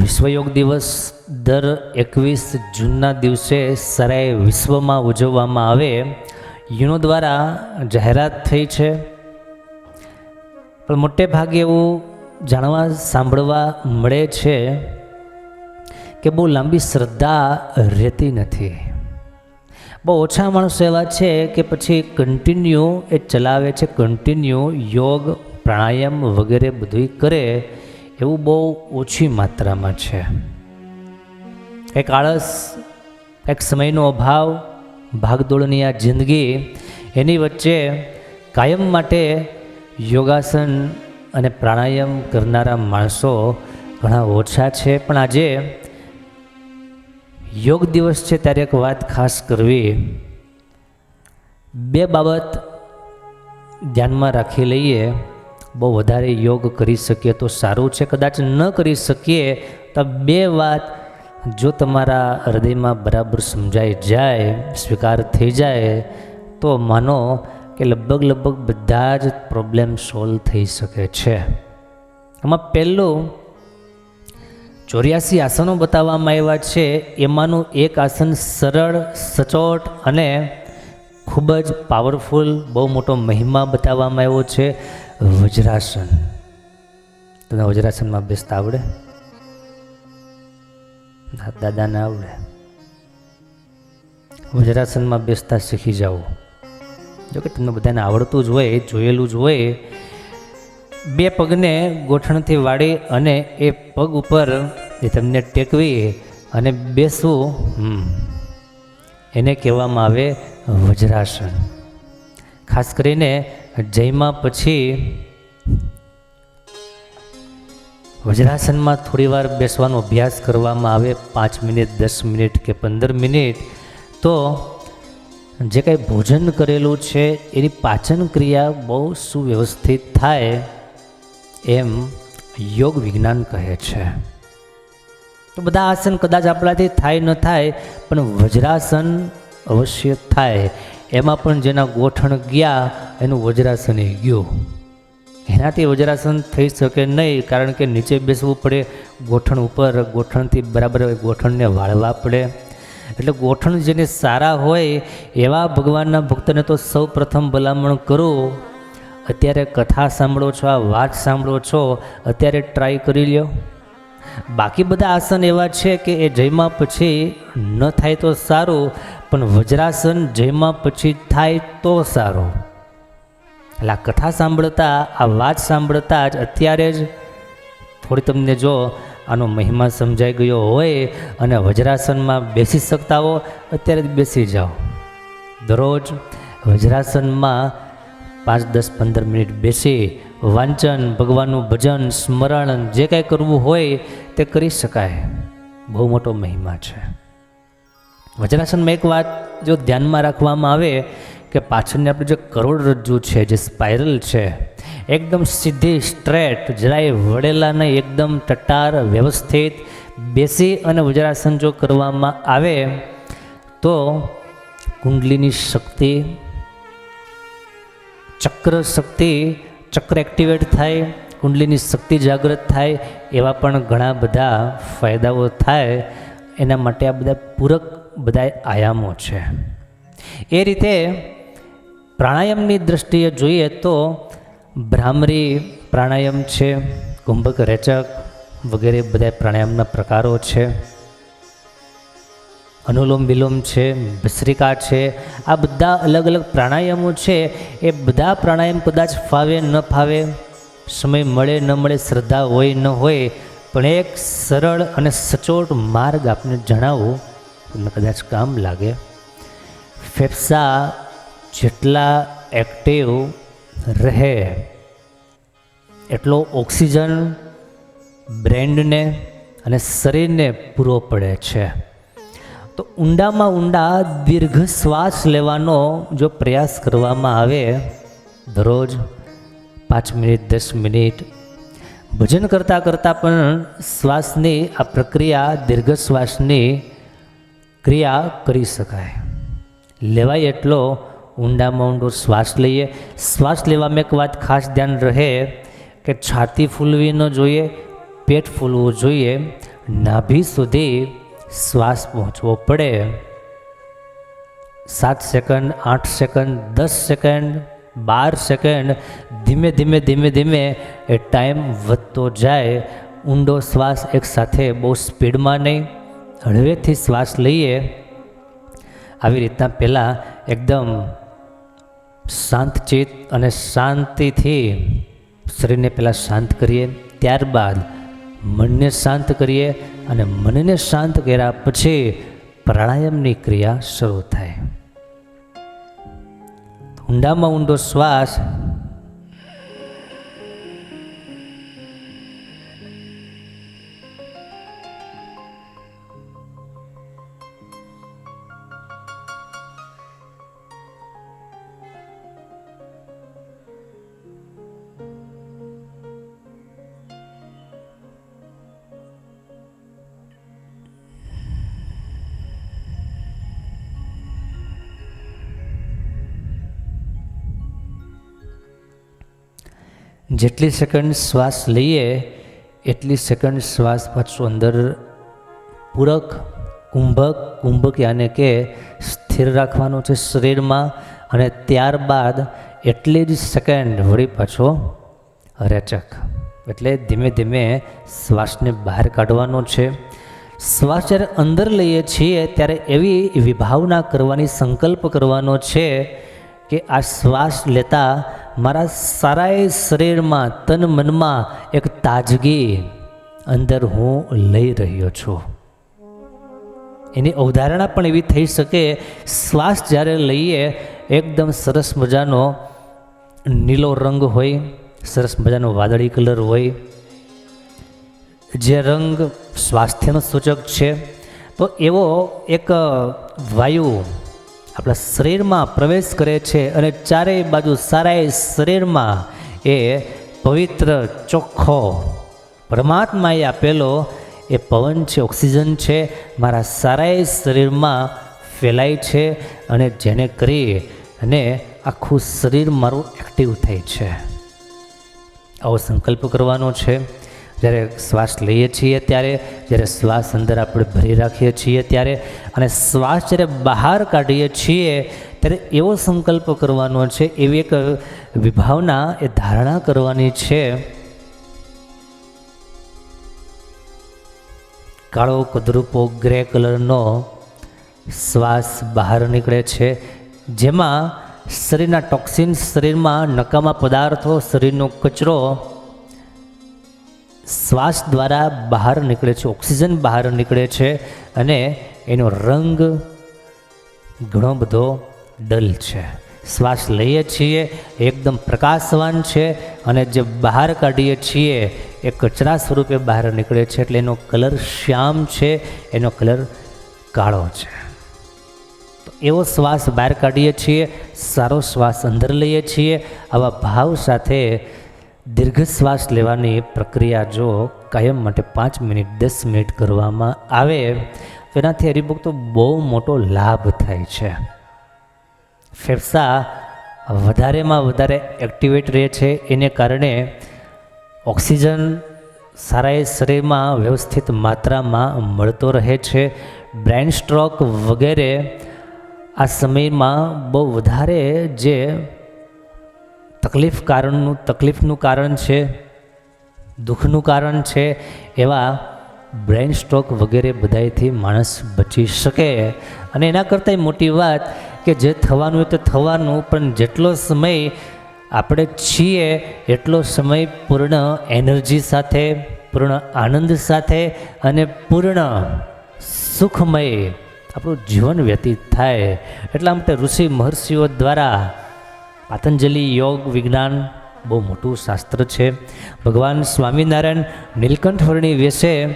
વિશ્વયોગ દિવસ દર એકવીસ જૂનના દિવસે સરાય વિશ્વમાં ઉજવવામાં આવે. યુનો દ્વારા જાહેરાત થઈ છે. પણ મોટે ભાગે એવું જાણવા, સાંભળવા મળે છે કે બહુ લાંબી શ્રદ્ધા રહેતી નથી. બહુ ઓછા માણસો એવા છે કે પછી કન્ટિન્યુ એ ચલાવે છે કન્ટિન્યુ યોગ, પ્રાણાયામ વગેરે બધું કરે. એવું બહુ ઓછી માત્રામાં છે. એક આળસ, એક સમયનો અભાવ, ભાગદોડની આ જિંદગી, એની વચ્ચે કાયમ માટે યોગાસન અને પ્રાણાયામ કરનારા માણસો ઘણા ઓછા છે. પણ આજે યોગ દિવસ છે ત્યારે એક વાત ખાસ કરવી. બે બાબત ધ્યાનમાં રાખી લઈએ. બહુ વધારે યોગ કરી શકીએ તો સારું છે. કદાચ ન કરી શકીએ તો બે વાત જો તમારા હૃદયમાં બરાબર સમજાઈ જાય, સ્વીકાર થઈ જાય, તો માનો કે લગભગ લગભગ બધા જ પ્રોબ્લેમ સોલ્વ થઈ શકે છે. આમાં પહેલું ચોર્યાસી આસનો બતાવવામાં આવ્યા છે. એમાંનું એક આસન સરળ, સચોટ અને ખૂબ જ પાવરફુલ બહુ મોટો મહિમા બતાવવામાં આવ્યો છે. વજ્રાસન. તને વજ્રાસનમાં બેસતા આવડે? દાદાને આવડે. વજ્રાસનમાં બેસતા શીખી જાઓ. જો કે તમને બધાને આવડતું જ હોય જોયેલું જ હોય. બે પગને ગોઠણથી વાળી અને એ પગ ઉપર એ તમને ટેકવી અને બેસવું એને કહેવામાં આવે વજ્રાસન. ખાસ કરીને જયમાં પછી વજ્રાસનમાં થોડીવાર બેસવાનો અભ્યાસ કરવામાં આવે, પાંચ મિનિટ, દસ મિનિટ કે પંદર મિનિટ, તો જે કાંઈ ભોજન કરેલું છે, એની પાચન ક્રિયા બહુ સુવ્યવસ્થિત થાય એમ યોગ વિજ્ઞાન કહે છે. તો બધા આસન કદાચ આપણાથી થાય, ન થાય, પણ વજ્રાસન અવશ્ય થાય. એમાં પણ જેના ગોઠણ ગયા, એનું વજ્રાસન એ ગયું. એનાથી વજ્રાસન થઈ શકે નહીં, કારણ કે નીચે બેસવું પડે, ગોઠણ ઉપર, ગોઠણથી બરાબર ગોઠણને વાળવા પડે. એટલે ગોઠણ જેને સારા હોય, એવા ભગવાનના ભક્તને તો સૌ પ્રથમ ભલામણ કરો. અત્યારે કથા સાંભળો છો, આ વાત સાંભળો છો, અત્યારે ટ્રાય કરી લ્યો. બાકી બધા આસન એવા છે કે એ જયમાં પછી ન થાય તો સારું પણ વજ્રાસન જેમાં પછી થાય તો સારું. એટલે આ કથા સાંભળતા, આ વાત સાંભળતા જ અત્યારે જ થોડી તમને જો આનો મહિમા સમજાઈ ગયો હોય અને વજ્રાસનમાં બેસી શકતા હો, અત્યારે જ બેસી જાઓ. દરરોજ વજ્રાસનમાં પાંચ, દસ, પંદર મિનિટ બેસી વાંચન, ભગવાનનું ભજન, સ્મરણ, જે કાંઈ કરવું હોય તે કરી શકાય. બહુ મોટો મહિમા છે. વજ્રાસનમાં એક વાત જો ધ્યાનમાં રાખવામાં આવે કે પાછળની આપણે જે કરોડરજ્જુ છે, જે સ્પાઇરલ છે, એકદમ સીધી સ્ટ્રેટ જરાય વળેલા નહીં, એકદમ ટટાર વ્યવસ્થિત, બેસી અને વજ્રાસન જો કરવામાં આવે, તો કુંડલીની શક્તિ, ચક્ર શક્તિ, ચક્ર એક્ટિવેટ થાય, કુંડલીની શક્તિ જાગૃત થાય, એવા પણ ઘણા બધા ફાયદાઓ થાય. એના માટે આ બધા પૂરક બધા આયામો છે. એ રીતે પ્રાણાયામની દૃષ્ટિએ જોઈએ તો ભ્રામરી પ્રાણાયામ છે, કુંભક રેચક વગેરે બધા પ્રાણાયામના પ્રકારો છે. અનુલોમ વિલોમ છે, ભસ્રિકા છે, આ બધા અલગ અલગ પ્રાણાયામો છે. એ બધા પ્રાણાયામ કદાચ ફાવે ન ફાવે, સમય મળે ન મળે, શ્રદ્ધા હોય ન હોય, પણ એક સરળ અને સચોટ માર્ગ આપને જણાવું તમને કદાચ કામ લાગે. ફેફસા જેટલા એક્ટિવ રહે, એટલો ઓક્સિજન બ્રેન્ડને અને શરીરને પૂરો પડે છે. તો ઊંડામાં ઊંડા દીર્ઘ શ્વાસ લેવાનો જો પ્રયાસ કરવામાં આવે, દરરોજ પાંચ મિનિટ, દસ મિનિટ, ભજન કરતાં કરતાં પણ શ્વાસની આ પ્રક્રિયા, દીર્ઘ શ્વાસની ક્રિયા કરી શકાય. લેવાય એટલો ઊંડામાં ઊંડો શ્વાસ લઈએ. શ્વાસ લેવામાં એક વાત ખાસ ધ્યાન રહે કે છાતી ફૂલવી ન જોઈએ, પેટ ફૂલવું જોઈએ. નાભી સુધી શ્વાસ પહોંચવો પડે. સાત સેકન્ડ, આઠ સેકન્ડ, દસ સેકન્ડ, બાર સેકન્ડ, ધીમે ધીમે ધીમે ધીમે એ ટાઈમ વધતો જાય. ઊંડો શ્વાસ એકસાથે બહુ સ્પીડમાં નહીં. હળવેથી શ્વાસ લઈએ, આવી રીતના પહેલાં એકદમ શાંતચિત અને શાંતિથી શરીરને પહેલાં શાંત કરીએ, ત્યારબાદ મનને શાંત કરીએ અને મનને શાંત કર્યા પછી પ્રાણાયામની ક્રિયા શરૂ થાય. ઊંડામાં ઊંડો શ્વાસ જેટલી સેકન્ડ શ્વાસ લઈએ, એટલી સેકન્ડ શ્વાસ પાછું અંદર પૂરક, કુંભક કુંભક યાને કે સ્થિર રાખવાનો છે શરીરમાં અને ત્યારબાદ એટલી જ સેકન્ડ વળી પાછો રેચક. એટલે ધીમે ધીમે શ્વાસને બહાર કાઢવાનો છે. શ્વાસ જ્યારે અંદર લઈએ છીએ, ત્યારે એવી વિભાવના કરવાની સંકલ્પ કરવાનો છે કે આ શ્વાસ લેતા મારા સારાય શરીરમાં, તન મનમાં એક તાજગી અંદર હું લઈ રહ્યો છું. એની અવધારણા પણ એવી થઈ શકે, શ્વાસ જ્યારે લઈએ, એકદમ સરસ મજાનો નીલો રંગ હોય, સરસ મજાનો વાદળી કલર હોય, જે રંગ સ્વાસ્થ્યનો સૂચક છે, તો એવો એક વાયુ આપણા શરીરમાં પ્રવેશ કરે છે અને ચારેય બાજુ સારાય શરીરમાં એ પવિત્ર, ચોખ્ખો પરમાત્માએ આપેલો એ પવન છે, ઓક્સિજન છે, મારા સારાય શરીરમાં ફેલાય છે અને જેને કરી અને આખું શરીર મારું એક્ટિવ થાય છે. આવો સંકલ્પ કરવાનો છે. જ્યારે શ્વાસ લઈએ છીએ ત્યારે, જ્યારે શ્વાસ અંદર આપણે ભરી રાખીએ છીએ ત્યારે અને શ્વાસ જ્યારે બહાર કાઢીએ છીએ ત્યારે એવો સંકલ્પ કરવાનો છે, એવી એક વિભાવના એ ધારણા કરવાની છે. કાળો કદરૂપો ગ્રે કલરનો શ્વાસ બહાર નીકળે છે, જેમાં શરીરના ટોક્સિન શરીરમાં નકામા પદાર્થો, શરીરનો કચરો શ્વાસ દ્વારા બહાર નીકળે છે, ઓક્સિજન બહાર નીકળે છે અને એનો રંગ ઘણો બધો ડલ છે. શ્વાસ લઈએ છીએ, એકદમ પ્રકાશવાન છે અને જે બહાર કાઢીએ છીએ એ કચરા સ્વરૂપે બહાર નીકળે છે એટલે એનો કલર શ્યામ છે, એનો કલર કાળો છે. તો એવો શ્વાસ બહાર કાઢીએ છીએ, સારો શ્વાસ અંદર લઈએ છીએ, આવા ભાવ સાથે દીર્ઘ શ્વાસ લેવાની પ્રક્રિયા જો કાયમ માટે પાંચ મિનિટ, દસ મિનિટ કરવામાં આવે તો એનાથી હરિભક્તો બહુ મોટો લાભ થાય છે. ફેફસા વધારેમાં વધારે એક્ટિવેટ રહે છે. એને કારણે ઓક્સિજન સારા એ શરીરમાં વ્યવસ્થિત માત્રામાં મળતો રહે છે. બ્રેન સ્ટ્રોક વગેરે આ સમયમાં બહુ વધારે જે તકલીફ કારણનું, તકલીફનું કારણ છે, દુઃખનું કારણ છે, એવા બ્રેઇન સ્ટ્રોક વગેરે બધાથી માણસ બચી શકે. અને એના કરતાંય મોટી વાત કે જે થવાનું હોય તો થવાનું, પણ જેટલો સમય આપણે છીએ, એટલો સમય પૂર્ણ એનર્જી સાથે, પૂર્ણ આનંદ સાથે અને પૂર્ણ સુખમય આપણું જીવન વ્યતીત થાય. એટલા માટે ઋષિ મહર્ષિઓ દ્વારા પાતંજલિ યોગ વિજ્ઞાન બહુ મોટું શાસ્ત્ર છે. ભગવાન સ્વામિનારાયણ નીલકંઠવર્ણી વેશે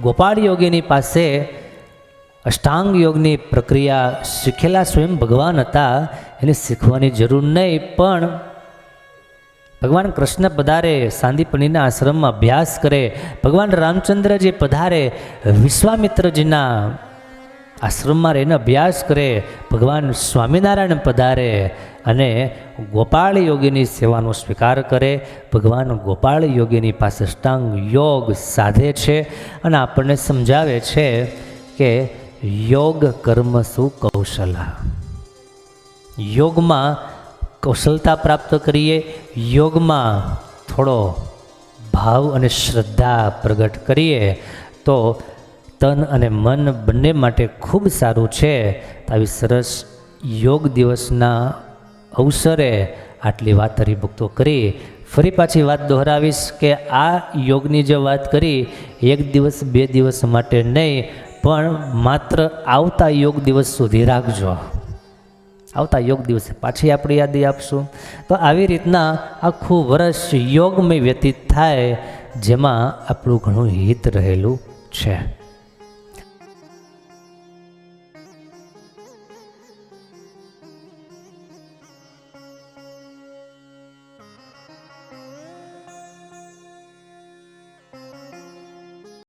ગોપાળ યોગીની પાસે અષ્ટાંગ યોગની પ્રક્રિયા શીખેલા સ્વયં ભગવાન હતા. એને શીખવાની જરૂર નહીં, પણ ભગવાન કૃષ્ણ પધારે, સાંદીપણીના આશ્રમમાં અભ્યાસ કરે. ભગવાન રામચંદ્રજી પધારે, વિશ્વામિત્રજીના આશ્રમમાં રહીને અભ્યાસ કરે, ભગવાન સ્વામિનારાયણ પધારે અને ગોપાળ યોગીની સેવાનો સ્વીકાર કરે. ભગવાન ગોપાળ યોગીની પાસે અષ્ટાંગ યોગ સાધે છે અને આપણને સમજાવે છે કે યોગ કર્મ સુ કૌશલા? યોગમાં કૌશલતા પ્રાપ્ત કરીએ, યોગમાં થોડો ભાવ અને શ્રદ્ધા પ્રગટ કરીએ, તો તન અને મન બંને માટે ખૂબ સારું છે. આવી સરસ યોગ દિવસના અવસરે આટલી વાત હરિભક્તો કરી. ફરી પાછી વાત દોહરાવીશ કે આ યોગની જે વાત કરી, એક દિવસ, બે દિવસ માટે નહીં, પણ માત્ર આવતા યોગ દિવસ સુધી રાખજો. આવતા યોગ દિવસે પાછી આપણે યાદી આપશું. તો આવી રીતના આખું વર્ષ યોગમય વ્યતીત થાય, જેમાં આપણું ઘણું હિત રહેલું છે.